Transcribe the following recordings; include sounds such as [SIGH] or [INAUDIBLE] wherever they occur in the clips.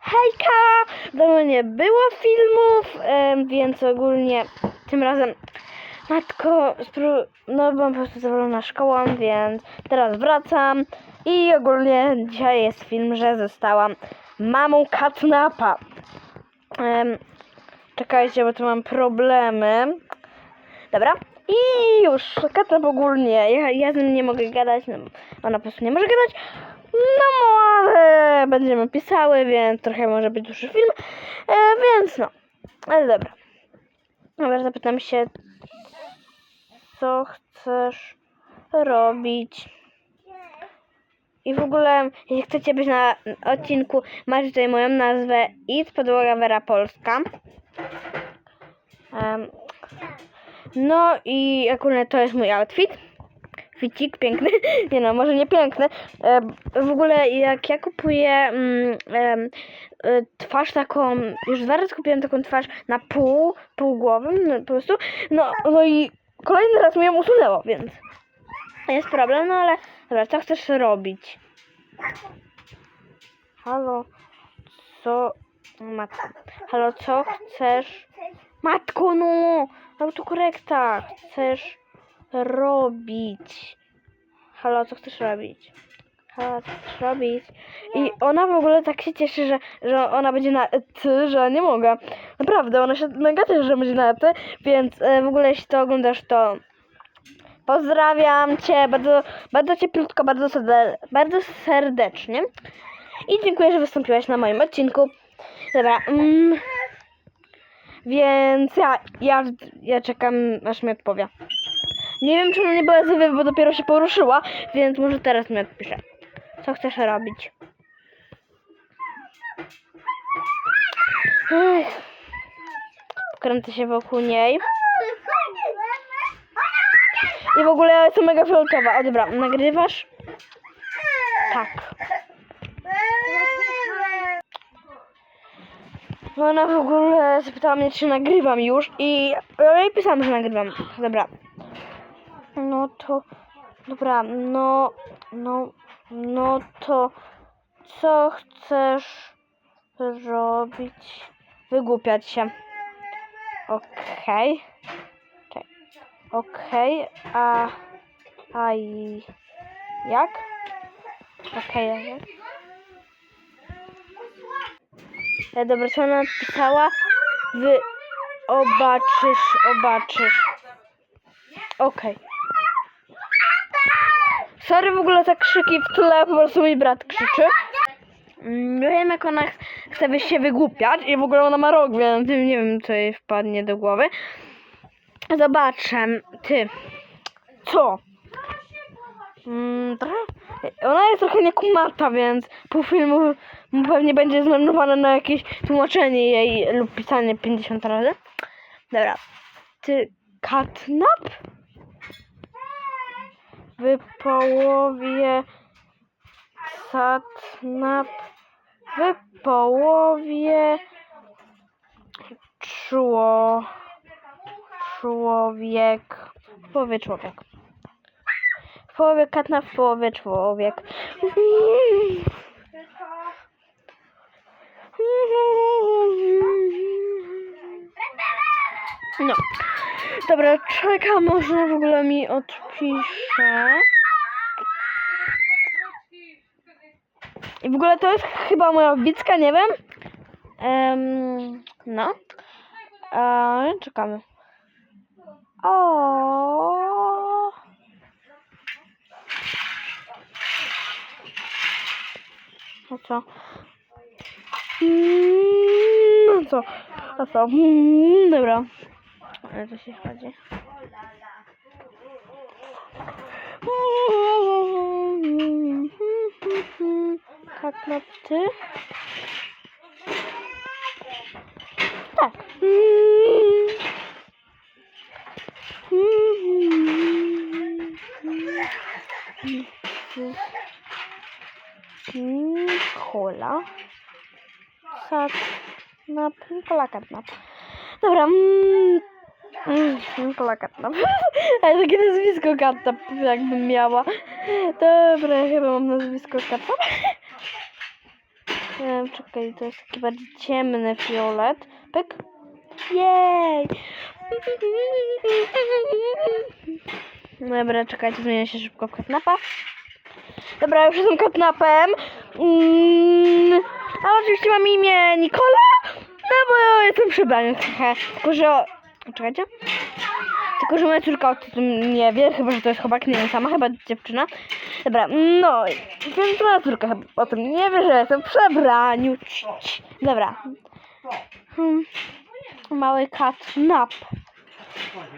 Hejka! Dawno nie było filmów, więc ogólnie tym razem matko, no byłam po prostu zawalona szkołą, więc teraz wracam i ogólnie dzisiaj jest film, że zostałam mamą katnapa. Czekajcie, bo tu mam problemy. Dobra. I już, katnap ogólnie, ja, ja z nim nie mogę gadać, no, ona po prostu nie może gadać. No ale będziemy pisały, więc trochę może być dłuższy film, e, więc no, ale dobra. Dobra, zapytam się, co chcesz robić. I w ogóle, jeśli chcecie być na odcinku, macie tutaj moją nazwę Idź Podłoga Wera Polska. Em, no i akurat to jest mój outfit. Ficik piękny. [LAUGHS] Nie no, może nie piękny. E, w ogóle jak ja kupuję mm, e, twarz taką, już dwa razy kupiłem taką twarz na pół, pół głowy, no, po prostu. No, no i kolejny raz mi ją usunęło, więc jest problem, no ale dobra, co chcesz robić? Halo, co? Matko. Halo, co chcesz? Matko, no! Autokorekta. Chcesz robić? Halo, co chcesz robić? Halo, co chcesz robić? I ona w ogóle tak się cieszy, że, że ona będzie na ty, że nie mogę. Naprawdę, ona się mega cieszy, że będzie na ty, więc e, w ogóle jeśli to oglądasz, to pozdrawiam cię bardzo, bardzo cieplutko, bardzo, serde, bardzo serdecznie. I dziękuję, że wystąpiłaś na moim odcinku. Dobra. Mm, więc ja, ja, ja czekam, aż mi odpowie. Nie wiem, czy ona nie była zwy, bo dopiero się poruszyła, więc może teraz mi odpisze. Co chcesz robić? Kręcę się wokół niej. I w ogóle ja jestem mega fioletowa. O dobra, nagrywasz? Tak. Ona w ogóle zapytała mnie, czy nagrywam już i ja jej pisałam, że nagrywam. Dobra. No to... Dobra, no... No... No to... Co chcesz robić? Wygłupiać się. Okej. Czekaj. Okej, a... A i... Jak? Okej, a jak? E, dobra, co ona napisała? Wy obaczysz, obaczysz. Okej. Sorry w ogóle za krzyki w tle, po prostu mój brat krzyczy. Mm, Nie wiem jak ona ch- chce się wygłupiać i w ogóle ona ma rok, więc nie wiem co jej wpadnie do głowy. Zobaczę. Ty. Co? Mm, trochę, ona jest trochę niekumata, więc pół filmu pewnie będzie zmarnowane na jakieś tłumaczenie jej lub pisanie 50 razy. Dobra. Ty katnap? W połowie satnap w połowie czło człowiek w połowie człowiek w połowie katna, w połowie człowiek. No. Dobra, czekam, może w ogóle mi odpisze. I w ogóle to jest chyba moja wbicka, nie wiem. Em, no. E, czekamy. O. A co? Mm, No co? A co? Mm, Dobra. Ale to się chodzi. Katnap ty? Tak. Nikola. Katnap. Nikola Katnap. Dobra. mm, mm, Nikola Katnap. [LAUGHS] Ale takie nazwisko Katnap jakbym miała. Dobra, chyba mam nazwisko Katnap. Em, czekaj, to jest taki bardziej ciemny fiolet. Pyk. Jej! Dobra, czekajcie, zmienię się szybko w katnapa. Dobra, już jestem katnapem. Mm, a oczywiście mam imię Nikola. No bo jestem przebrany trochę. Tylko, że... Czekajcie. Tylko, że moja córka o tym nie wie, chyba, że to jest chłopak, nie wiem, sama chyba dziewczyna. Dobra, no, więc moja córka o tym nie wie, że jestem w przebraniu. Dobra. Hmm. Mały katnap.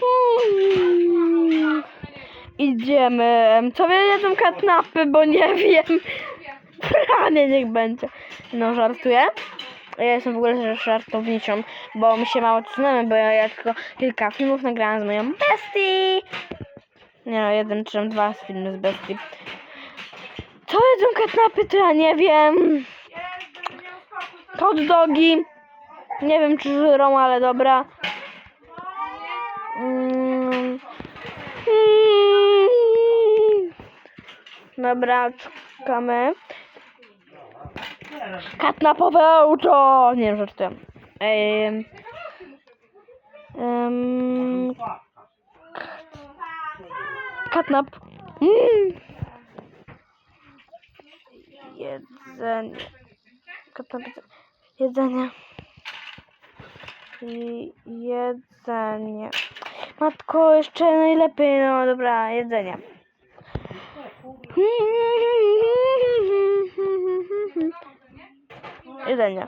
Hmm. Idziemy. Co jedzą katnapy, bo nie wiem. Pranie niech będzie. No, żartuję. Ja jestem w ogóle żartowniczą, bo my się mało znamy, bo ja, tylko kilka filmów nagrałam z moją bestii. Nie no, jeden czy dwa filmy z bestii. Co jedzą katnapy, to ja nie wiem. Hot dogi. Nie wiem, czy żyrą, ale dobra. Mm. Mm. Dobra, czekamy. Katnapowe auto! Nie wiem, żartuję. Ej, katnap. Mm. Jedzenie. Katnap. Jedzenie. Jedzenie. Matko, jeszcze najlepiej, no dobra, jedzenie. Jedzenie.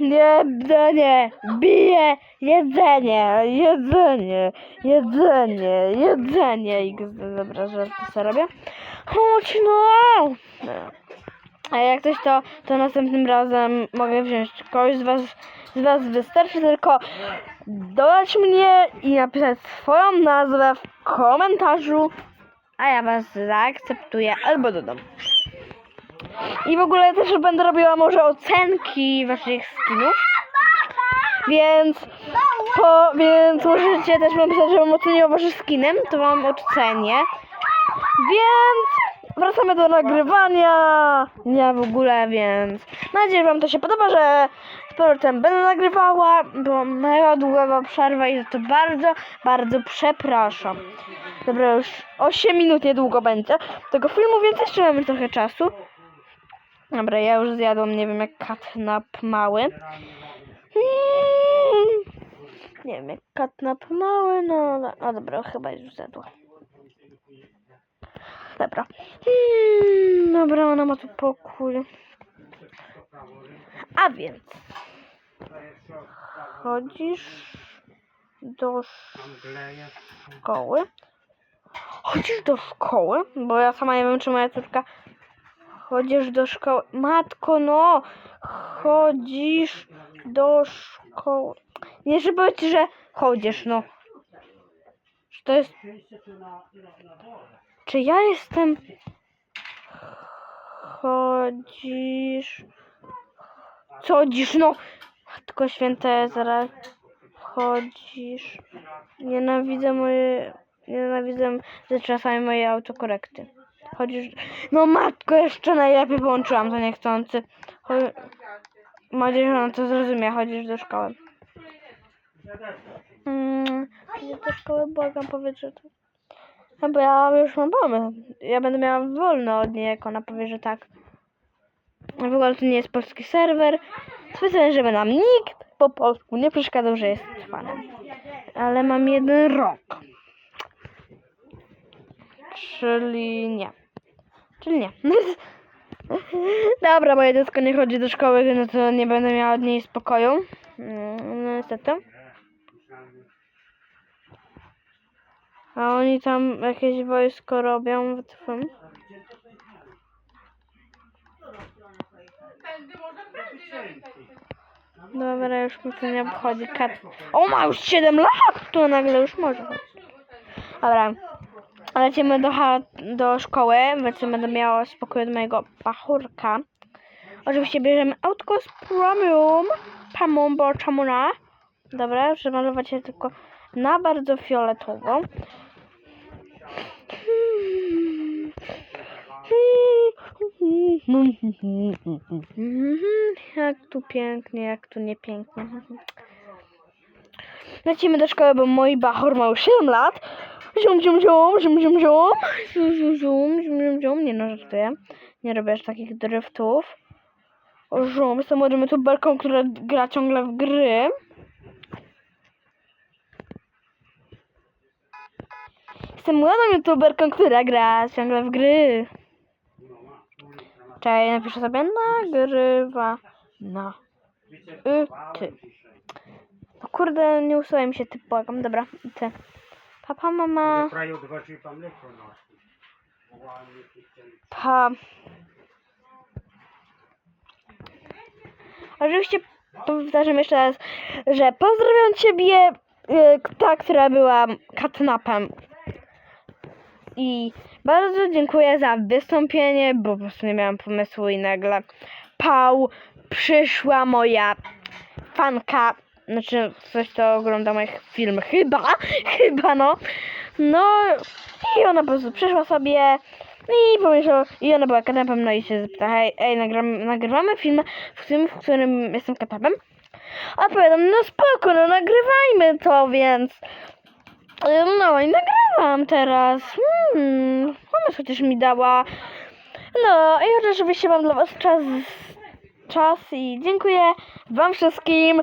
Jedzenie, bije, jedzenie, jedzenie, jedzenie, jedzenie. I dobra, że to co robię. Chodź no! A jak coś to, to następnym razem mogę wziąć kogoś z was, z was wystarczy tylko dodać mnie i napisać swoją nazwę w komentarzu, a ja was zaakceptuję albo dodam. I w ogóle też będę robiła może ocenki waszych skinów. Więc, po, więc możecie też napisać, żebym ocenił wasze skiny, to wam ocenię. Więc wracamy do nagrywania. Nie w ogóle, więc mam nadzieję, że wam to się podoba, że z powrotem będę nagrywała, bo mega długa przerwa i za to bardzo, bardzo przepraszam. Dobra, już 8 minut niedługo będzie tego filmu, więc jeszcze mamy trochę czasu. Dobra, ja już zjadłam, nie wiem, jak katnap mały. Mm, Nie wiem, jak katnap mały, no, no, dobra, chyba już zjadła. Dobra. Mm, dobra, ona ma tu pokój. A więc. Chodzisz do szkoły. Chodzisz do szkoły? Bo ja sama nie wiem, czy moja córka. Chodzisz do szkoły. Matko, no! Chodzisz do szkoły. Nie, żeby powiedzieć, że chodzisz, no. Czy to jest. Czy ja jestem. Chodzisz. Chodzisz, no. Matko święte, zaraz. Chodzisz. Nienawidzę moje. Nienawidzę że czasami moje autokorekty. Chodzisz. No matko, jeszcze najlepiej połączyłam to niechcący. Chodź... Mam nadzieję, że ona to zrozumie. Chodzisz do szkoły. Mm, chodzisz do szkoły, błagam, powiedz, że to. No bo ja już mam pomysł. Ja będę miała wolno od niej, jak ona powie, że tak. W ogóle to nie jest polski serwer. Specjalnie, żeby nam nikt po polsku nie przeszkadzał, że jest fanem. Ale mam jeden rok. Czyli nie. Czyli nie. [LAUGHS] Dobra, moje dziecko nie chodzi do szkoły, no to nie będę miała od niej spokoju. Mm, No niestety. A oni tam jakieś wojsko robią w tym. Dobra, już mi nie obchodzi. Kat. O, ma już 7 lat! To nagle już może. Dobra. Lecimy do, do szkoły, więc będę miała spokój od mojego pachurka. Oczywiście bierzemy autko z premium. Pamon, bo czemu na? Dobra, przemalować je tylko na bardzo fioletowo. Jak tu pięknie, jak tu nie pięknie. Lecimy do szkoły, bo mój bachor ma już 7 lat. Zium, zium, zium, zium, zium, zium. Zium, zium, zium, zium. Nie no, żartuję. Nie robię aż takich driftów. O, zium, jestem młodym youtuberką, która gra ciągle w gry. Jestem młodą youtuberką, która gra ciągle w gry. Czekaj, napiszę sobie nagrywa na y, ty. No kurde, nie usuwaj mi się, ty błagam. Dobra, ty. Papa, mama. Chcieli. Pa. Oczywiście powtarzam jeszcze raz, że pozdrawiam ciebie, y, ta, która była katnapem. I bardzo dziękuję za wystąpienie, bo po prostu nie miałam pomysłu i nagle pał, przyszła moja fanka, znaczy coś, co ogląda moich film, chyba, [LAUGHS] chyba no. No i ona po prostu przyszła sobie i pomyślała, i ona była katapem, no i się zapyta, hej, ej, nagram, nagrywamy film, w którym, w którym jestem katapem. A odpowiadam, no spoko, no nagrywajmy to, więc no i nagrywam teraz. Hmm, pomysł chociaż mi dała. No i oczywiście mam dla was czas, czas i dziękuję wam wszystkim.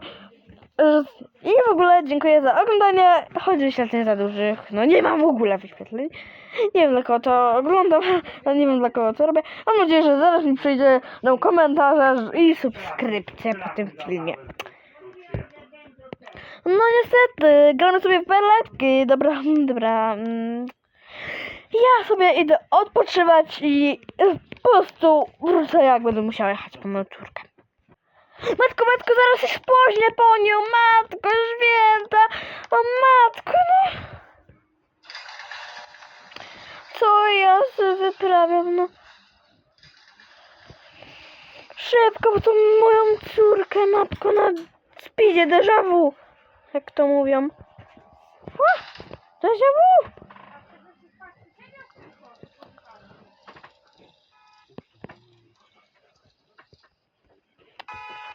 I w ogóle dziękuję za oglądanie, choć wyświetleń za dużych. No nie mam w ogóle wyświetleń. Nie wiem dla kogo to oglądam, [LAUGHS] nie wiem dla kogo to robię. Mam nadzieję, że zaraz mi przyjdzie no, komentarze i subskrypcja po tym filmie. No niestety, gramy sobie w perletki. Dobra, [LAUGHS] dobra. mm. Ja sobie idę odpoczywać i po prostu wrócę jak będę musiała jechać po maturkę. Matko, matko, zaraz się spóźnię po nią, matko święta, o matko, no. Co ja sobie wyprawiam, no. Szybko, bo to moją córkę, matko, na speedzie déjà vu, jak to mówią. Déjà vu.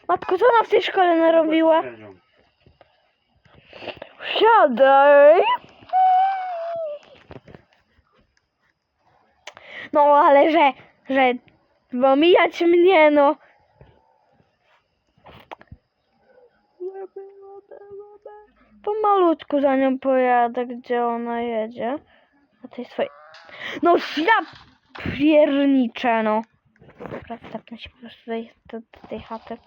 Matko, co ona w tej szkole narobiła? Siadaj. No, ale że, że pomijać mnie, no. Pomalutku za nią pojadę, gdzie ona jedzie. Na tej swojej... No, ja pierniczę, no. Dobra, stepnę się po prostu do tej chaty.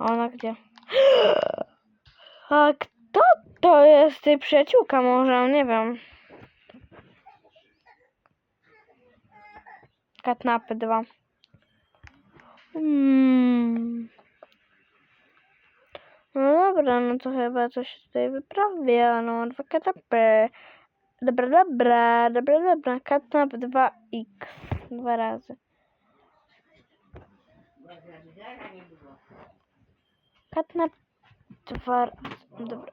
A ona gdzie? [GASPS] A kto to jest tej przyjaciółka może? Nie wiem. Katnapy 2. Hmm. No dobra, no to chyba coś tutaj wyprawia. No, dwa katapy. Dobra, dobra, dobra, dobra. Katnap 2x. Dwa razy. Katnap dwa razy. Dobra.